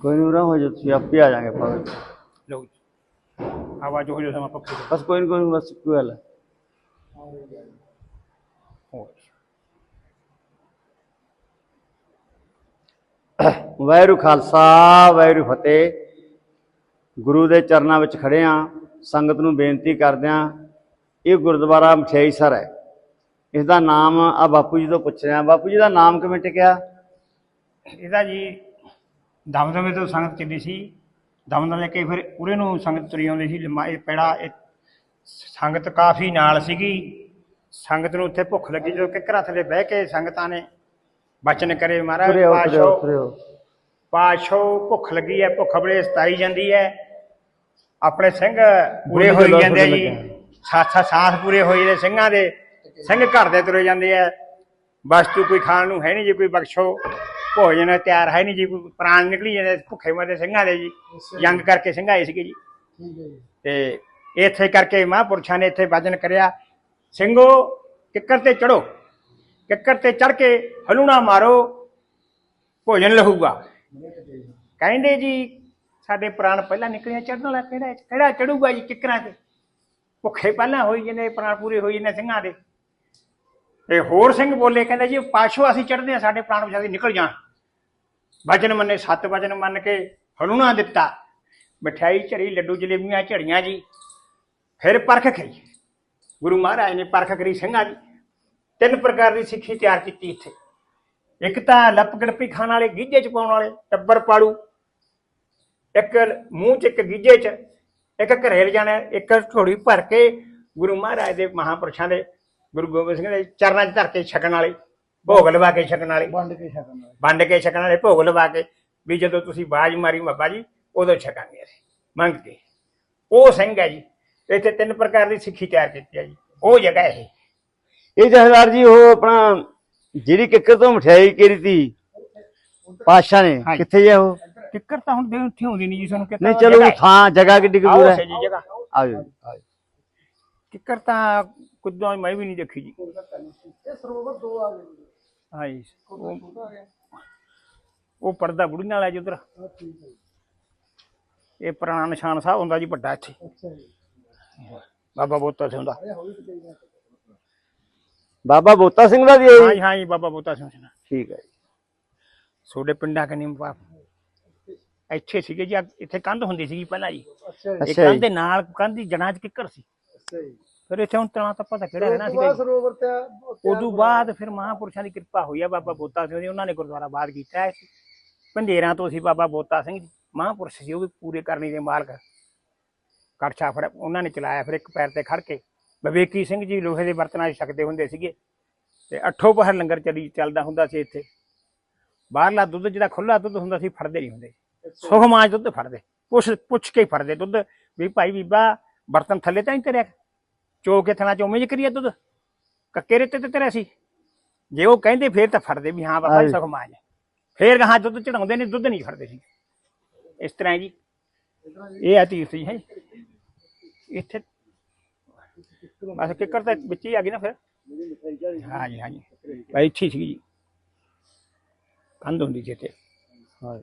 ਕੋਈ ਨਹੀਂ ਹੋ ਜਾ ਤੁਸੀਂ ਆਪੇ ਆ ਜਾਗੇ ਆਪਾਂ ਲਓ ਜੀ। ਆਵਾਜ਼ ਹੋ ਜੋ ਸਮਾਂ ਪੱਕੇ ਬਸ ਕੋਈ ਨਹੀਂ ਕੋਈ ਨੀ, ਬਸ ਕੋਈ ਗੱਲ ਹੈ। ਹੋਰ ਵਾਹਿਗੁਰੂ ਖਾਲਸਾ, ਵਾਹਿਗੁਰੂ ਫਤਿਹ। ਗੁਰੂ ਦੇ ਚਰਨਾਂ ਵਿੱਚ ਖੜੇ ਆ, ਸੰਗਤ ਨੂੰ ਬੇਨਤੀ ਕਰਦੇ ਆ, ਇਹ ਗੁਰਦੁਆਰਾ ਮਠਿਆਈ ਸਰ ਹੈ। ਇਸ ਦਾ ਨਾਮ ਆ ਬਾਪੂ ਜੀ ਤੋਂ ਪੁੱਛ ਰਿਹਾ। ਬਾਪੂ ਜੀ ਦਾ ਨਾਮ ਕਿਵੇਂ ਟਿਕਿਆ? ਇਹਦਾ ਜੀ, ਦਮਦਮੇ ਤੋਂ ਸੰਗਤ ਚੱਲੀ ਸੀ। ਦਮਦਮ ਲੈ ਕੇ ਫਿਰ ਉਰੇ ਨੂੰ ਸੰਗਤ ਤੁਰੀ ਆਉਂਦੀ ਸੀ। ਲੰਮਾ ਇਹ ਪੈੜਾ, ਇਹ ਸੰਗਤ ਕਾਫੀ ਨਾਲ ਸੀਗੀ। ਸੰਗਤ ਨੂੰ ਉੱਥੇ ਭੁੱਖ ਲੱਗੀ ਜਦੋਂ ਕਿਕਰਾਂ ਥੱਲੇ ਬਹਿ ਕੇ ਸੰਗਤਾਂ ਨੇ ਬਚਨ ਕਰੇ ਮਹਾਰਾਜ ਤੁਰਿਓ ਤੁਰਿਓ ਪਾਸ਼ੋ। ਤੁਰਿਓ ਪਾਸ਼ੋ ਭੁੱਖ ਲੱਗੀ ਹੈ ਭੁੱਖ ਬੜੇ ਸਤਾਈ ਜਾਂਦੀ ਹੈ ਆਪਣੇ ਸਿੰਘ ਪੂਰੇ ਹੋਈ ਜਾਂਦੇ ਆ ਜੀ। ਲੱਗਾ। ਸਾਥਾ ਸਾਥ ਪੂਰੇ ਹੋਈ ਦੇ ਸਿੰਘਾਂ ਦੇ ਸਿੰਘ ਘਰ ਦੇ ਤੁਰੇ ਜਾਂਦੇ ਆ ਵਸਤੂ ਕੋਈ ਖਾਣ ਨੂੰ ਹੈ ਨਹੀਂ ਜੀ ਕੋਈ ਬਖਸ਼ੋ। ਭੋਜਨ ਤਿਆਰ ਹੈ ਨਹੀਂ ਜੀ ਕੋਈ ਪ੍ਰਾਣ ਨਿਕਲੀ ਜਾਂਦੇ ਭੁੱਖੇ ਮਰਦੇ ਸਿੰਘਾਂ ਦੇ ਜੀ। ਜੰਗ ਕਰਕੇ ਸਿੰਘ ਆਏ ਸੀਗੇ ਜੀ। ਤੇ ਇੱਥੇ ਕਰਕੇ ਮਹਾਂਪੁਰਸ਼ਾਂ ਨੇ ਇੱਥੇ ਭਜਨ ਕਰਿਆ ਸਿੰਘੋ ਕਿੱਕਰ ਤੇ ਚੜੋ ਕਿੱਕਰ ਤੇ ਚੜ ਕੇ ਹਲੂਣਾ ਮਾਰੋ, ਭੋਜਨ ਲਹੂਗਾ। ਕਹਿੰਦੇ ਜੀ, ਸਾਡੇ ਪ੍ਰਾਣ ਪਹਿਲਾਂ ਨਿਕਲਿਆ ਚੜਨ ਵਾਲਾ ਕਿਹੜਾ ਕਿਹੜਾ ਚੜੂਗਾ ਜੀ ਕਿੱਕਰਾਂ ਤੇ? ਭੁੱਖੇ ਪਹਿਲਾਂ ਹੋਈ ਜਾਂਦੇ, ਪ੍ਰਾਣ ਪੂਰੇ ਹੋਈ ਜਾਂਦੇ ਸਿੰਘਾਂ ਦੇ। ਤੇ ਹੋਰ ਸਿੰਘ ਬੋਲੇ, ਕਹਿੰਦੇ ਜੀ, ਪਾਸ਼ੋ ਅਸੀਂ ਚੜਦੇ ਆ ਸਾਡੇ ਪ੍ਰਾਣ ਵਿਚਾਰੇ ਨਿਕਲ ਜਾਣ। ਵਚਨ ਮੰਨੇ, ਸੱਤ ਵਚਨ ਮੰਨ ਕੇ ਹਲੂਣਾ ਦਿੱਤਾ। ਮਠਿਆਈ ਝੜੀ ਲੱਡੂ, ਜਲੇਬੀਆਂ, ਝੜੀਆਂ ਜੀ। ਫਿਰ ਪਰਖ ਕਰੀ। ਗੁਰੂ ਮਹਾਰਾਜ ਨੇ ਪਰਖ ਕਰੀ ਸਿੰਘਾਂ ਦੀ। ਤਿੰਨ ਪ੍ਰਕਾਰ ਦੀ ਸਿੱਖੀ ਤਿਆਰ ਕੀਤੀ ਇੱਥੇ। ਇੱਕ ਤਾਂ ਲੱਪ ਗੜਪੀ ਖਾਣ ਵਾਲੇ ਗੀਝੇ ਚ ਪਾਉਣ ਵਾਲੇ ਟੱਬਰ ਪਾੜੂ ਇੱਕ ਮੂੰਹ ਚ ਇੱਕ ਗੀਝੇ ਚ ਇੱਕ ਘਰੇ ਲਿਜਾਣਾ ਇੱਕ ਢੋੜੀ ਭਰ ਕੇ ਗੁਰੂ ਮਹਾਰਾਜ ਦੇ ਮਹਾਂਪੁਰਸ਼ਾਂ ਦੇ ਗੁਰੂ ਗੋਬਿੰਦ ਸਿੰਘ ਦੇ ਚਰਨਾਂ 'ਚ ਧਰ ਕੇ ਛਕਣ ਵਾਲੇ ਭੋਗ ਲਵਾ ਕੇ ਛਕਣ ਵਾਲੇ। ਵੰਡ ਕੇ ਛਕਣ ਵੰਡ ਕੇ ਛਕਣ ਵਾਲੇ ਭੋਗ ਲਵਾ ਕੇ ਵੀ ਜਦੋਂ ਤੁਸੀਂ ਬਾਜ ਮਾਰੀ ਬਾਬਾ ਜੀ ਉਦੋਂ ਛਕਾਂਗੇ ਅਸੀਂ ਮੰਗ ਕੇ। ਉਹ ਸਿੰਘ ਹੈ ਜੀ ਇੱਥੇ ਤਿੰਨ ਪ੍ਰਕਾਰ ਦੀ ਸਿੱਖੀ ਤਿਆਰ ਕੀਤੀ ਹੈ ਜੀ। ਉਹ ਜਗ੍ਹਾ ਇਹ। ਇਹ ਜਹਦਾਰ ਜੀ ਉਹ ਆਪਣਾ ਜਿਹੜੀ ਕਿੱਕਰ ਤੋਂ ਮਠਿਆਈ ਕਰੀ ਤੀ ਪਾਸ਼ਾ ਨੇ। ਹਾਂਜੀ। ਕਿੱਥੇ ਜੇ ਉਹ? ਕਿੱਕਰ ਤਾਂ ਹੁਣ ਦੇ ਉੱਥੇ ਹੁੰਦੀ ਨਹੀਂ ਜੀ ਸਾਨੂੰ ਕਿੱਕਰ ਨਹੀਂ ਚਲੋ ਉਹ ਥਾਂ ਜਗ੍ਹਾ ਕਿੱਡੀ ਕੁ ਦੂਰ ਹੈ। ਜੀ ਜਗ੍ਹਾ। ਆਜੋ ਤਾਂ ਕੁਦੋਂ ਮੈਂ ਵੀ ਨਹੀਂ ਦੇਖੀ ਜੀ। ਇਹ ਸਰੋਵਰ ਦੋ ਆ ਗਏ ਹਾਂਜੀ। ਉਹ ਪਰਦਾ ਬੁੜੀਆਂ ਵਾਲਾ ਜੀ ਉਧਰ। ਹਾਂ, ਜੀ। ਇਹ ਪੁਰਾਣਾ ਨਿਸ਼ਾਨ ਸਾਹਿਬ ਹੁੰਦਾ ਜੀ ਵੱਡਾ ਇੱਥੇ। ਅੱਛਾ ਜੀ। ਬਾਬਾ ਬੋਤਾ ਸਿੰਘ ਦਾ। ਬਾਬਾ ਬੋਤਾ ਸਿੰਘ ਦਾ ਵੀ ਹੈ ਹਾਂ ਜੀ ਜੀ ਹਾਂ ਜੀ ਬਾਬਾ ਬੋਤਾ ਸਿੰਘ ਦਾ। ਠੀਕ ਹੈ ਜੀ। ਛੋਡੇ ਪਿੰਡਾਂ ਕਨੀ ਬਾਪ ਇੱਥੇ ਸੀਗੇ ਜੀ ਇੱਥੇ ਕੰਧ ਹੁੰਦੀ ਸੀਗੀ ਪਹਿਲਾਂ ਜੀ। ਅੱਛਾ ਜੀ ਇਹ ਅੱਛਾ ਜੀ। ਕੰਧ ਦੇ ਨਾਲ ਕੰਧ ਦੀ ਜੜਾਂ 'ਚ ਕਿੱਕਰ ਸੀ। ਅੱਛਾ ਜੀ। ਫਿਰ ਇੱਥੇ ਹੁਣ ਤਣਾ ਤਾਂ ਪਤਾ ਕਿਹੜਾ ਰਹਿਣਾ ਉਸ ਤੋਂ ਸੀਗਾ ਬਾਅਦ ਜੀ। ਸਰੋਵਰ ਤੇ ਉਦੋਂ ਬਾਅਦ ਫਿਰ ਮਹਾਂਪੁਰਸ਼ਾਂ ਦੀ ਕਿਰਪਾ ਹੋਈ ਆ ਬਾਬਾ ਬੋਤਾ ਸਿੰਘ ਦੀ। ਉਹਨਾਂ ਨੇ ਗੁਰਦੁਆਰਾ ਬਾਦ ਕੀਤਾ ਹੈ। ਪੰਜੇਰਾਂ ਤੋਂ ਸੀ ਬਾਬਾ ਬੋਤਾ ਸਿੰਘ ਜੀ ਮਹਾਂਪੁਰਸ਼ ਸੀ ਉਹ ਵੀ ਪੂਰੇ ਕਰਨੀ ਦੇ ਮਾਲਕ। ਕੜਛਾ ਫਿਰ ਉਹਨਾਂ ਨੇ ਚਲਾਇਆ ਫਿਰ ਇੱਕ ਪੈਰ ਤੇ ਖੜ ਕੇ। ਵਿਵੇਕੀ ਸਿੰਘ ਜੀ ਲੋਹੇ ਦੇ ਬਰਤਨਾਂ 'ਚ ਛਕਦੇ ਹੁੰਦੇ ਸੀਗੇ ਤੇ ਅੱਠੋ ਪਹਿਰ ਲੰਗਰ ਚੱਲੀ ਚੱਲਦਾ ਹੁੰਦਾ ਸੀ ਇੱਥੇ। ਬਾਹਰਲਾ ਦੁੱਧ ਜਿਹੜਾ ਖੁੱਲਾ ਦੁੱਧ ਹੁੰਦਾ ਸੀ ਫੜਦੇ ਨਹੀਂ ਹੁੰਦੇ। ਸੁਖਮਾਜ ਦੁੱਧ ਫੜਦੇ ਪੁੱਛ ਪੁੱਛ ਕੇ ਹੀ ਫੜਦੇ ਦੁੱਧ ਵੀ ਭਾਈ ਬੀਬਾ ਬਰਤਨ ਥੱਲੇ ਤਾਂ ਨਹੀਂ ਤੇਰਿਆ। ਚੋ ਕੇ ਥਣਾ ਚੋਵੇਂ ਚ ਕਰੀਏ ਦੁੱਧ? ਕੱਕੇ ਰੇਤੇ ਤੇ ਤੇਰਾ ਸੀ। ਜੇ ਉਹ ਕਹਿੰਦੇ ਫੇਰ ਤਾਂ ਫੜਦੇ ਵੀ ਹਾਂ ਬਾਬਾ। ਸੁਖਮਾਜ ਹੈ ਫੇਰ ਗਾਹਾਂ ਦੁੱਧ ਚੜਾਉਂਦੇ ਨੇ ਦੁੱਧ ਨਹੀਂ ਫੜਦੇ ਸੀ। ਇਸ ਤਰ੍ਹਾਂ ਹੈ ਜੀ। ਇਹ ਆ ਤੀਰਥ ਜੀ ਹੈ ਇੱਥੇ ਬਸ ਕਿੱਕਰ ਤਾਂ ਵਿੱਚ ਹੀ ਆ ਗਈ ਨਾ ਫਿਰ। ਹਾਂਜੀ ਹਾਂਜੀ। ਭਾਈ ਇੱਥੇ ਸੀਗੀ ਜੀ। ਕੰਧ ਹੁੰਦੀ ਸੀ ਇੱਥੇ। ਹਾਂ।